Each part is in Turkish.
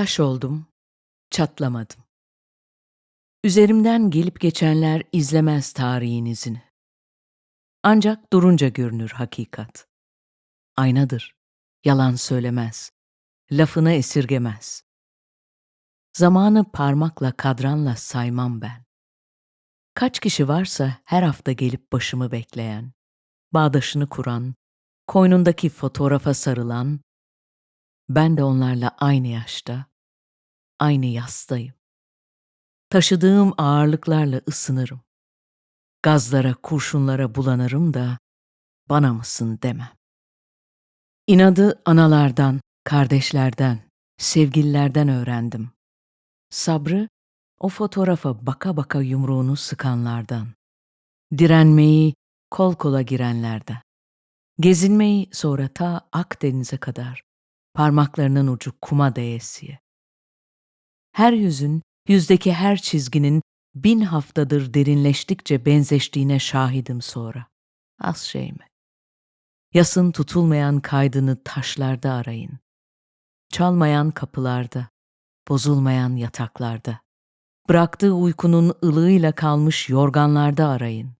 Taş oldum, çatlamadım. Üzerimden gelip geçenler izlemez tarihin izini. Ancak durunca görünür hakikat. Aynadır, yalan söylemez, lafını esirgemez. Zamanı parmakla kadranla saymam ben. Kaç kişi varsa her hafta gelip başımı bekleyen, bağdaşını kuran, koynundaki fotoğrafa sarılan, ben de onlarla aynı yaşta, aynı yastayım. Taşıdığım ağırlıklarla ısınırım. Gazlara, kurşunlara bulanırım da bana mısın demem. İnadı analardan, kardeşlerden, sevgililerden öğrendim. Sabrı o fotoğrafa baka baka yumruğunu sıkanlardan. Direnmeyi kol kola girenlerden. Gezinmeyi sonra ta Akdeniz'e kadar parmaklarının ucu kuma değesiye. Her yüzün, yüzdeki her çizginin bin haftadır derinleştikçe benzeştiğine şahidim sonra. Az şey mi? Yasın tutulmayan kaydını taşlarda arayın. Çalmayan kapılarda, bozulmayan yataklarda. Bıraktığı uykunun ılığıyla kalmış yorganlarda arayın.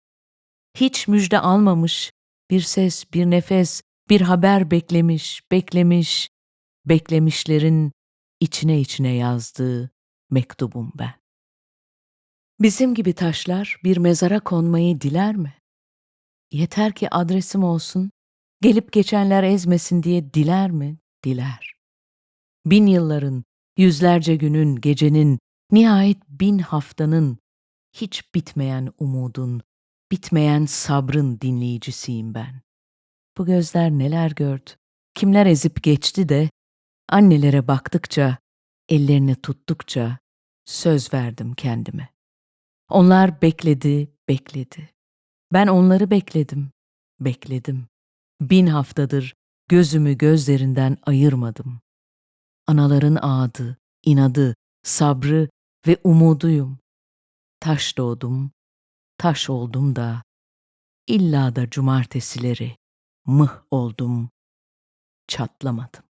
Hiç müjde almamış, bir ses, bir nefes, bir haber beklemiş, beklemiş, beklemişlerin içine içine yazdığı mektubum ben. Bizim gibi taşlar bir mezara konmayı diler mi? Yeter ki adresim olsun, gelip geçenler ezmesin diye diler mi? Diler. Bin yılların, yüzlerce günün, gecenin, nihayet bin haftanın, hiç bitmeyen umudun, bitmeyen sabrın dinleyicisiyim ben. Bu gözler neler gördü, kimler ezip geçti de, annelere baktıkça, ellerini tuttukça söz verdim kendime. Onlar bekledi, bekledi. Ben onları bekledim, bekledim. Bin haftadır gözümü gözlerinden ayırmadım. Anaların ağdı, inadı, sabrı ve umuduyum. Taş doğdum, taş oldum da, illa da cumartesileri mıh oldum, çatlamadım.